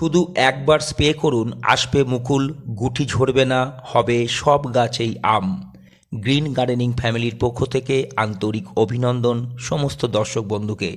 শুধু একবার স্প্রে করুন, আসবে মুকুল, গুটি ঝরবে না, হবে সব গাছেই আম। গ্রিন গার্ডেনিং ফ্যামিলির পক্ষ থেকে আন্তরিক অভিনন্দন সমস্ত দর্শক বন্ধুকে।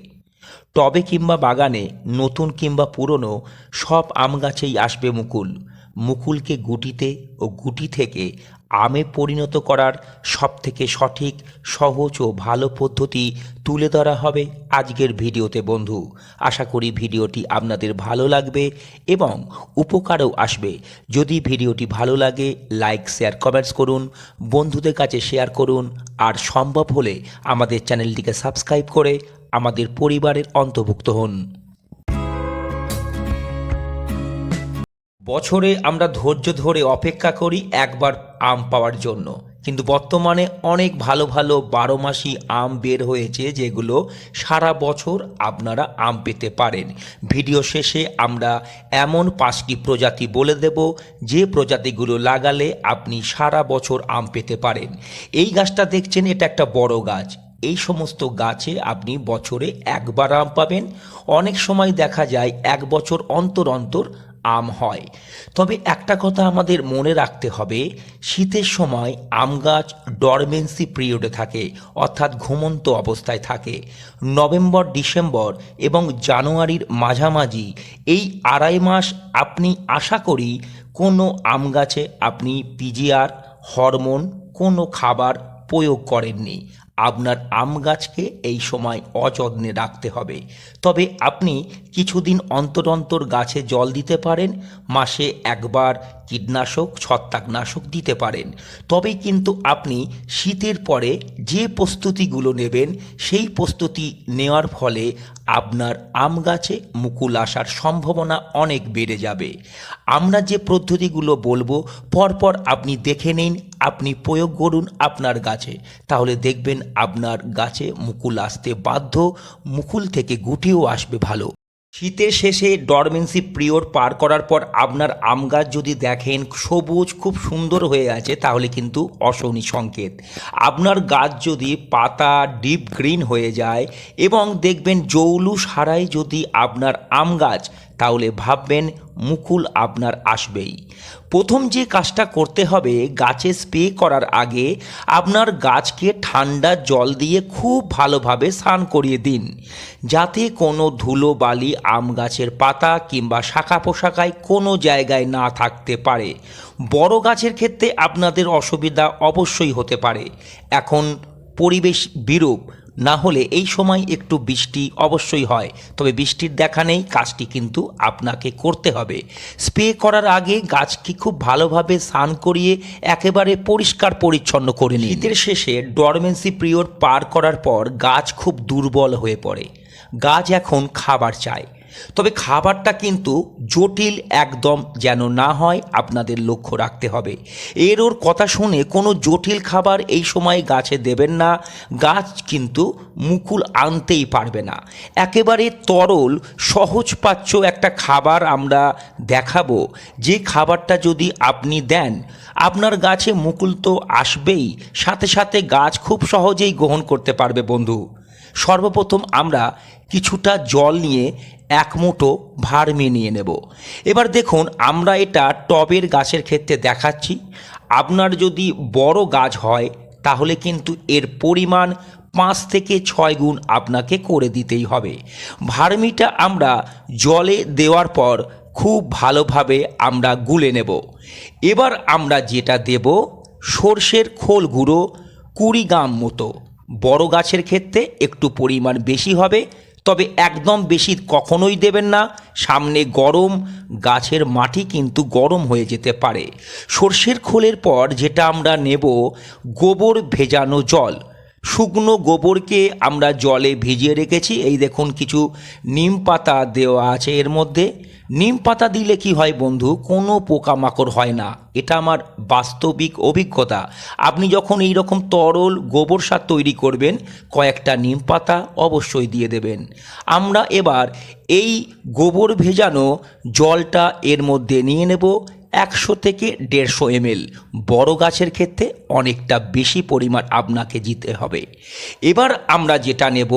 টবে কিংবা বাগানে, নতুন কিংবা পুরনো, সব আম গাছেই আসবে মুকুল। মুকুলকে গুটিতে ও গুটি থেকে আমে পরিণত করার সবথেকে সঠিক, সহজ ও ভালো পদ্ধতি তুলে ধরা হবে আজকের ভিডিওতে, বন্ধু। আশা করি ভিডিওটি আপনাদের ভালো লাগবে এবং উপকারও আসবে। যদি ভিডিওটি ভালো লাগে, লাইক, শেয়ার, কমেন্টস করুন, বন্ধুদের কাছে শেয়ার করুন, আর সম্ভব হলে আমাদের চ্যানেলটিকে সাবস্ক্রাইব করে আমাদের পরিবারের অন্তর্ভুক্ত হন। বছরে আমরা ধৈর্য ধরে অপেক্ষা করি একবার আম পাওয়ার জন্য। কিন্তু বর্তমানে অনেক ভালো ভালো বারো মাসি আম বের হয়েছে যেগুলো সারা বছর আপনারা আম পেতে পারেন। ভিডিও শেষে আমরা এমন পাঁচটি প্রজাতি বলে দেব, যে প্রজাতিগুলো লাগালে আপনি সারা বছর আম পেতে পারেন। এই গাছটা দেখছেন, এটা একটা বড় গাছ। এই সমস্ত গাছে আপনি বছরে একবার আম পাবেন। অনেক সময় দেখা যায়, এক বছর অন্তর অন্তর আম হয়। তবে একটা কথা আমাদের মনে রাখতে হবে, শীতের সময় আম গাছ ডরমেন্সি পিরিয়ডে থাকে, অর্থাৎ ঘুমন্ত অবস্থায় থাকে। নভেম্বর, ডিসেম্বর এবং জানুয়ারির মাঝামাঝি, এই আড়াই মাস আপনি আশা করি কোনো আম গাছে আপনি পিজিআর হরমোন কোনো খাবার প্রয়োগ করেননি। আপনার আম গাছকে এই সময় অযত্নে রাখতে হবে। তবে আপনি কিছুদিন অন্তর অন্তর গাছে জল দিতে পারেন, মাসে একবার কীটনাশক, ছত্রাকনাশক দিতে পারেন। তবে কিন্তু আপনি শীতের পরে যে প্রস্তুতিগুলো নেবেন, সেই প্রস্তুতি নেওয়ার ফলে আপনার আম গাছে মুকুল আসার সম্ভাবনা অনেক বেড়ে যাবে। আমরা যে পদ্ধতিগুলো বলব, পরপর আপনি দেখে নিন, আপনি প্রয়োগ করুন আপনার গাছে। তাহলে দেখবেন আপনার গাছে মুকুল আসতে বাধ্য, মুকুল থেকে গুটিও আসবে ভালো। শীতের শেষে ডরমেন্সি পিরিয়ড পার করার পর আপনার আম গাছ যদি দেখেন সবুজ, খুব সুন্দর হয়ে আছে, তাহলে কিন্তু অশনি সংকেত। আপনার গাছ যদি পাতা, ডিপ গ্রিন হয়ে যায় এবং দেখবেন জৌলু সারাই যদি আপনার আম গাছ তাহলে ভাববেন মুকুল আপনার আসবেই। প্রথম যে কাজটা করতে হবে গাছে স্প্রে করার আগে আপনার গাছকে ঠান্ডা জল দিয়ে খুব ভালোভাবে স্নান করিয়ে দিন। যাতে কোনো ধুলো, বালি, আম গাছের পাতা কিংবা শাখা পোশাকায় কোনো জায়গায় না থাকতে পারে। বড় গাছের ক্ষেত্রে আপনাদের অসুবিধা অবশ্যই হতে পারে। এখন পরিবেশ বিরূপ। না হলে এই সময় একটু বৃষ্টি অবশ্যই হয়। তবে বৃষ্টির দেখা নেই, কাজটি কিন্তু আপনাকে করতে হবে। স্প্রে করার আগে গাছকে খুব ভালোভাবে স্নান করিয়ে একেবারে পরিষ্কার পরিচ্ছন্ন করে নিন। শীতের শেষে ডরমেন্সি পিরিয়ড পার করার পর গাছ খুব দুর্বল হয়ে পড়ে। গাছ এখন খাবার চায়। তবে খাবারটা কিন্তু জটিল একদম যেন না হয় আপনাদের লক্ষ্য রাখতে হবে। এর ওর কথা শুনে কোনো জটিল খাবার এই সময় গাছে দেবেন না। গাছ কিন্তু মুকুল আনতেই পারবে না। একেবারে তরল সহজপাচ্য একটা খাবার আমরা দেখাবো। যে খাবারটা যদি আপনি দেন, আপনার গাছে মুকুল তো আসবেই। সাথে সাথে গাছ খুব সহজেই গ্রহণ করতে পারবে বন্ধু। সর্বপ্রথম আমরা কিছুটা জল নিয়ে এক মুঠো ভার্মি নিয়ে নেব। এবার দেখুন, আমরা এটা টবের গাছের ক্ষেত্রে দেখাচ্ছি। আপনার যদি বড় গাছ হয়, তাহলে কিন্তু এর পরিমাণ পাঁচ থেকে ছয় গুণ আপনাকে করে দিতেই হবে। ভার্মিটা আমরা জলে দেওয়ার পর খুব ভালোভাবে আমরা গুলে নেব। এবার আমরা যেটা দেব, সর্ষের খোল গুঁড়ো কুড়ি গ্রাম মতো। বড় গাছের ক্ষেত্রে একটু পরিমাণ বেশি হবে, তবে একদম বেশি কখনোই দেবেন না। সামনে গরম, গাছের মাটি কিন্তু গরম হয়ে যেতে পারে। সর্ষের খোলের পর যেটা আমরা নেব গোবর ভেজানো জল। শুকনো গোবরকে আমরা জলে ভিজিয়ে রেখেছি। এই দেখুন কিছু নিম পাতা দেওয়া আছে এর মধ্যে। নিম পাতা দিলে কি হয় বন্ধু? কোনো পোকামাকড় হয় না। এটা আমার বাস্তবিক অভিজ্ঞতা। আপনি যখন এই রকম তরল গোবর সার তৈরি করবেন, কয়েকটা নিম পাতা অবশ্যই দিয়ে দেবেন। আমরা এবার এই গোবর ভেজানো জলটা এর মধ্যে নিয়ে নেব। একশো থেকে দেড়শো এমএল। বড় গাছের ক্ষেত্রে অনেকটা বেশি পরিমাণ আপনাকে দিতে হবে। এবার আমরা যেটা নেব,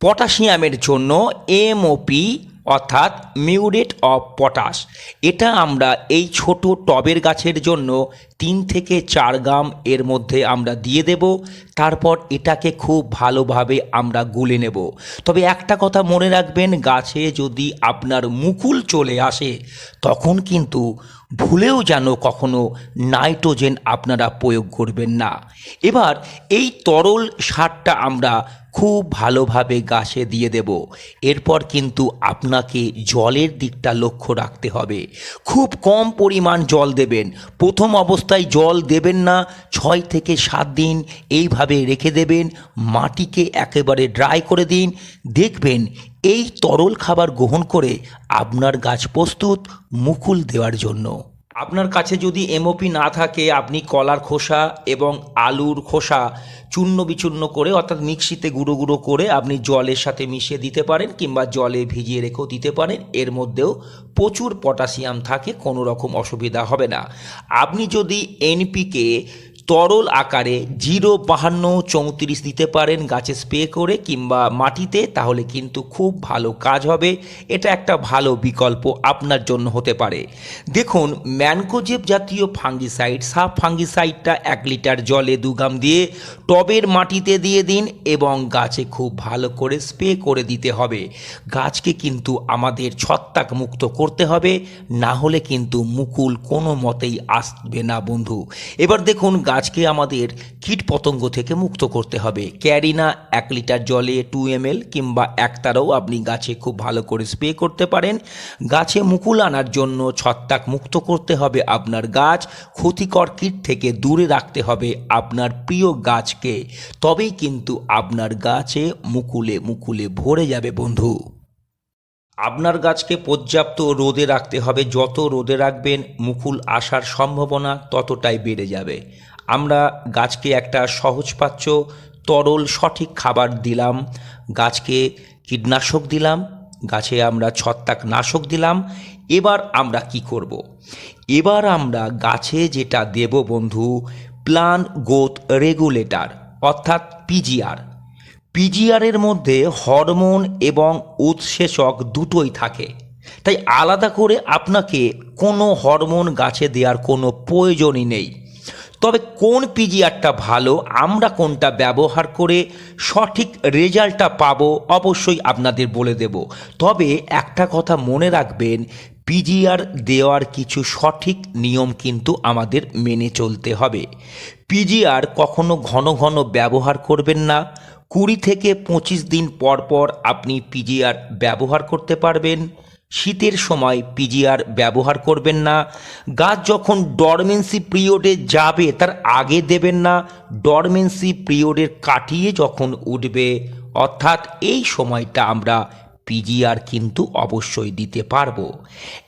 পটাশিয়ামের জন্য এমওপি অর্থাৎ মিউরেট অফ পটাশ। এটা আমরা এই ছোট টবের গাছের জন্য তিন থেকে চার গ্রাম এর মধ্যে আমরা দিয়ে দেব। তারপর এটাকে খুব ভালোভাবে আমরা গুলে নেব। তবে একটা কথা মনে রাখবেন, গাছে যদি আপনার মুকুল চলে আসে, তখন কিন্তু ভুলেও যেন কখনো নাইট্রোজেন আপনারা প্রয়োগ করবেন না। এবার এই তরল সারটা আমরা খুব ভালোভাবে গাছে দিয়ে দেব। এরপর কিন্তু আপনাকে জলের দিকটা লক্ষ্য রাখতে হবে। খুব কম পরিমাণ জল দেবেন। প্রথম অবস্থায় জল দেবেন না, ছয় থেকে সাত দিন এইভাবে রেখে দেবেন। মাটিকে একেবারে ড্রাই করে দিন। দেখবেন এই তরল খাবার গ্রহণ করে আপনার গাছ প্রস্তুত, মুকুল দেওয়ার জন্য। আপনার কাছে যদি এমওপি না থাকে, আপনি কলার খোসা এবং আলুর খোসা চূর্ণ বিচূর্ণ করে, অর্থাৎ মিক্সিতে গুঁড়ো গুঁড়ো করে আপনি জলের সাথে মিশিয়ে দিতে পারেন কিংবা জলে ভিজিয়ে রেখেও দিতে পারেন। এর মধ্যেও প্রচুর পটাশিয়াম থাকে, কোনো রকম অসুবিধা হবে না। আপনি যদি এনপিকে তরল আকারে জিরো বাহান্ন চৌত্রিশ দিতে পারেন গাছে স্প্রে করে কিংবা মাটিতে, তাহলে কিন্তু খুব ভালো কাজ হবে। এটা একটা ভালো বিকল্প আপনার জন্য হতে পারে। দেখুন, ম্যানকোজেব জাতীয় ফাঙ্গিসাইড, সাব ফাঙ্গিসাইডটা এক লিটার জলে দু গ্রাম দিয়ে টবের মাটিতে দিয়ে দিন এবং গাছে খুব ভালো করে স্প্রে করে দিতে হবে। গাছকে কিন্তু আমাদের ছত্রাক মুক্ত করতে হবে, না হলে কিন্তু মুকুল কোনো মতেই আসবে না বন্ধু। এবার দেখুন গাছকে আমাদের কীট পতঙ্গ থেকে মুক্ত করতে হবে। ক্যারিনা এক লিটার জলে টু এম এল কিংবা একতারাও আপনি গাছে খুব ভালো করে স্প্রে করতে পারেন। গাছে মুকুল আনার জন্য ছত্রাক মুক্ত করতে হবে আপনার গাছ। ক্ষতিকর কীট থেকে দূরে রাখতে হবে আপনার প্রিয় গাছকে। তবেই কিন্তু আপনার গাছে মুকুলে মুকুলে ভরে যাবে বন্ধু। আপনার গাছকে পর্যাপ্ত রোদে রাখতে হবে। যত রোদে রাখবেন মুকুল আসার সম্ভাবনা ততটাই বেড়ে যাবে। আমরা গাছকে একটা সহজপাচ্য তরল, সঠিক খাবার দিলাম। গাছকে কীটনাশক দিলাম। গাছে আমরা ছত্রাক নাশক দিলাম। এবার আমরা কি করব। এবার আমরা গাছে যেটা দেব বন্ধু, প্লান গ্রোথ রেগুলেটর, অর্থাৎ পিজিআর পিজিআরের মধ্যে হরমোন এবং উৎসেচক দুটোই থাকে। তাই আলাদা করে আপনাকে কোনো হরমোন গাছে দেওয়ার কোনো প্রয়োজনই নেই। তবে কোন পিজিআরটা ভালো, আমরা কোনটা ব্যবহার করে সঠিক রেজাল্টটা পাবো অবশ্যই আপনাদের বলে দেব। তবে একটা কথা মনে রাখবেন, পিজিআর দেওয়ার কিছু সঠিক নিয়ম কিন্তু আমাদের মেনে চলতে হবে। পিজিআর কখনো ঘন ঘন ব্যবহার করবেন না। কুড়ি থেকে পঁচিশ দিন পর পর আপনি পিজিআর ব্যবহার করতে পারবেন। শীতের সময় পিজিআর ব্যবহার করবেন না। গাছ যখন ডরমেন্সি পিরিয়ডে যাবে, তার আগে দেবেন না। ডরমেন্সি পিরিয়ডের কাটিয়ে যখন উঠবে, অর্থাৎ এই সময়টা আমরা পিজিআর কিন্তু অবশ্যই দিতে পারব।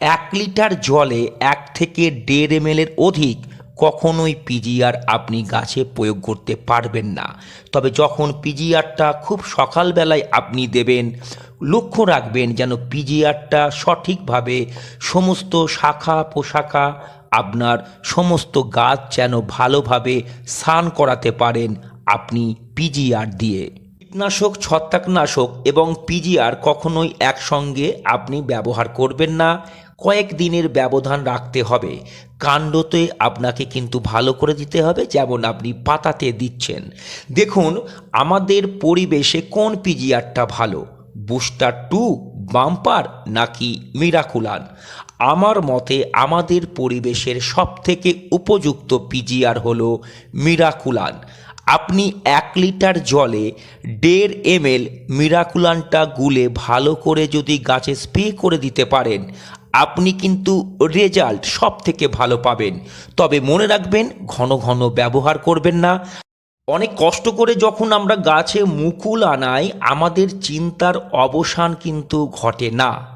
এক লিটার জলে এক থেকে দেড় এম অধিক কখনোই পিজিআর আপনি গাছে প্রয়োগ করতে পারবেন না। তবে যখন পিজিআরটা খুব সকালবেলায় আপনি দেবেন, লক্ষ্য রাখবেন যেন পিজিআরটা সঠিকভাবে সমস্ত শাখা পোশাখা, আপনার সমস্ত গাছ যেন ভালোভাবে স্নান করাতে পারেন আপনি পিজিআর দিয়ে। কীটনাশক, ছত্রাকনাশক এবং পিজিআর কখনোই একসঙ্গে আপনি ব্যবহার করবেন না। কয়েক দিনের ব্যবধান রাখতে হবে। কাণ্ডতে আপনাকে কিন্তু ভালো করে দিতে হবে, যেমন আপনি পাতাতে দিচ্ছেন। দেখুন, আমাদের পরিবেশে কোন পিজিআরটা ভালো? বুস্টার টু, বাম্পার, নাকি মিরাকুলান? আমার মতে আমাদের পরিবেশের সবথেকে উপযুক্ত পিজিআর হলো মিরাকুলান। আপনি এক লিটার জলে দেড় এমএল মিরাকুলানটা গুলে ভালো করে যদি গাছে স্প্রে করে দিতে পারেন আপনি কিন্তু রেজাল্ট সব থেকে ভালো পাবেন। তবে মনে রাখবেন, ঘন ঘন ব্যবহার করবেন না। অনেক কষ্ট করে যখন আমরা গাছে মুকুল আনাই, আমাদের চিন্তার অবসান কিন্তু ঘটে না।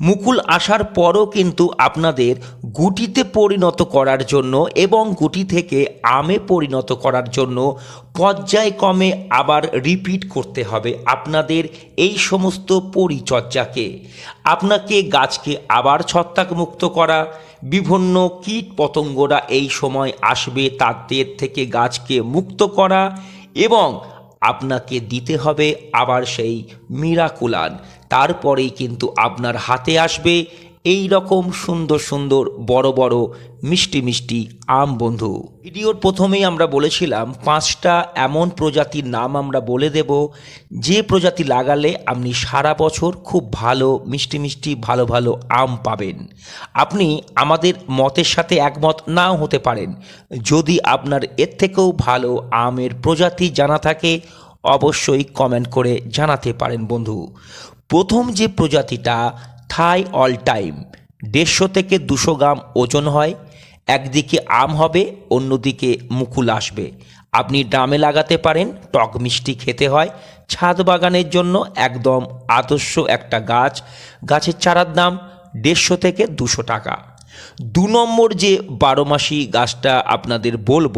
মুকুল আসার পরও কিন্তু আপনাদের গুটিতে পরিণত করার জন্য এবং গুটি থেকে আমে পরিণত করার জন্য পর্যায়ক্রমে আবার রিপিট করতে হবে আপনাদের এই সমস্ত পরিচর্যাকে। আপনাকে গাছকে আবার ছত্রাক মুক্ত করা, বিভিন্ন কীট পতঙ্গরা এই সময় আসবে তাদের থেকে গাছকে মুক্ত করা এবং আপনাকে দিতে হবে আবার সেই মিরাকুলান তারপরেই কিন্তু আপনার হাতে আসবে এই রকম সুন্দর সুন্দর বড় বড় মিষ্টি মিষ্টি আম বন্ধু। ভিডিওর প্রথমেই আমরা বলেছিলাম, পাঁচটা এমন প্রজাতির নাম আমরা বলে দেব, যে প্রজাতি লাগালে আপনি সারা বছর খুব ভালো মিষ্টি মিষ্টি ভালো ভালো আম পাবেন। আপনি আমাদের মতের সাথে একমত নাও হতে পারেন। যদি আপনার এর থেকেও ভালো আমের প্রজাতি জানা থাকে, অবশ্যই কমেন্ট করে জানাতে পারেন বন্ধু। প্রথম যে প্রজাতিটা থাই অল টাইম। দেড়শো থেকে দুশো গ্রাম ওজন হয়, একদিকে আম হবে, অন্যদিকে মুকুল আসবে। আপনি ড্রামে লাগাতে পারেন, টক মিষ্টি খেতে হয়। ছাদ বাগানের জন্য একদম আদর্শ একটা গাছ। গাছের চারার দাম দেড়শো থেকে দুশো টাকা। দু নম্বর যে বারো মাসি গাছটা আপনাদের বলব,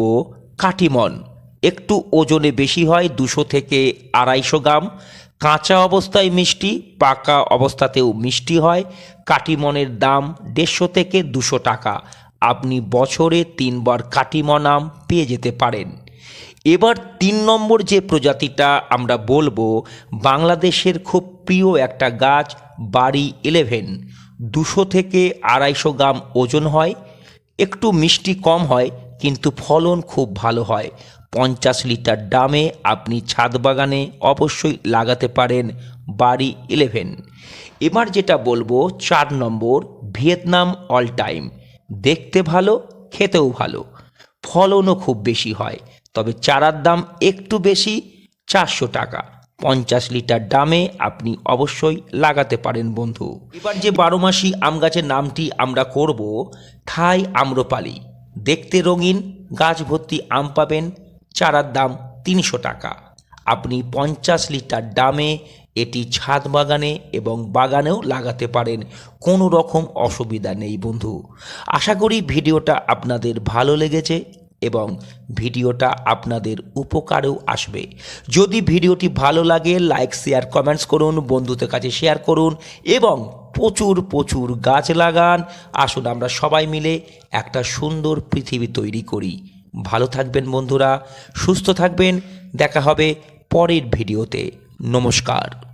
কাটিমন। একটু ওজনে বেশি হয় দুশো থেকে আড়াইশো গ্রাম। কাঁচা অবস্থায় মিষ্টি, পাকা অবস্থাতেও মিষ্টি হয়। কাটিমনের দাম দেড়শো থেকে দুশো টাকা। আপনি বছরে তিনবার কাটিমন আম পেয়ে যেতে পারেন। এবার তিন নম্বর যে প্রজাতিটা আমরা বলব, বাংলাদেশের খুব প্রিয় একটা গাছ বাড়ি ইলেভেন। দুশো থেকে আড়াইশো গ্রাম ওজন হয়। একটু মিষ্টি কম হয়, কিন্তু ফলন খুব ভালো হয়। পঞ্চাশ লিটার দামে আপনি ছাদ বাগানে অবশ্যই লাগাতে পারেন বাড়ি ইলেভেন। এবার যেটা বলব, চার নম্বর, ভিয়েতনাম অল টাইম। দেখতে ভালো, খেতেও ভালো। ফলনও খুব বেশি হয়, তবে চারার দাম একটু বেশি, চারশো টাকা। পঞ্চাশ লিটার দামে আপনি অবশ্যই লাগাতে পারেন, বন্ধু। এবার যে বারো মাসি আম গাছের নামটি আমরা করব, থাই আম্রপালি। দেখতে রঙিন, গাছ ভর্তি আম পাবেন চারার দাম তিনশো টাকা। আপনি পঞ্চাশ লিটার দামে এটি ছাদ বাগানে এবং বাগানেও লাগাতে পারেন। কোনো রকম অসুবিধা নেই বন্ধু। আশা করি ভিডিওটা আপনাদের ভালো লেগেছে এবং ভিডিওটা আপনাদের উপকারেও আসবে। যদি ভিডিওটি ভালো লাগে, লাইক, শেয়ার, কমেন্টস করুন, বন্ধুদের কাছে শেয়ার করুন এবং প্রচুর প্রচুর গাছ লাগান। আসুন আমরা সবাই মিলে একটা সুন্দর পৃথিবী তৈরি করি। ভালো থাকবেন বন্ধুরা সুস্থ থাকবেন দেখা হবে পরের ভিডিওতে। নমস্কার।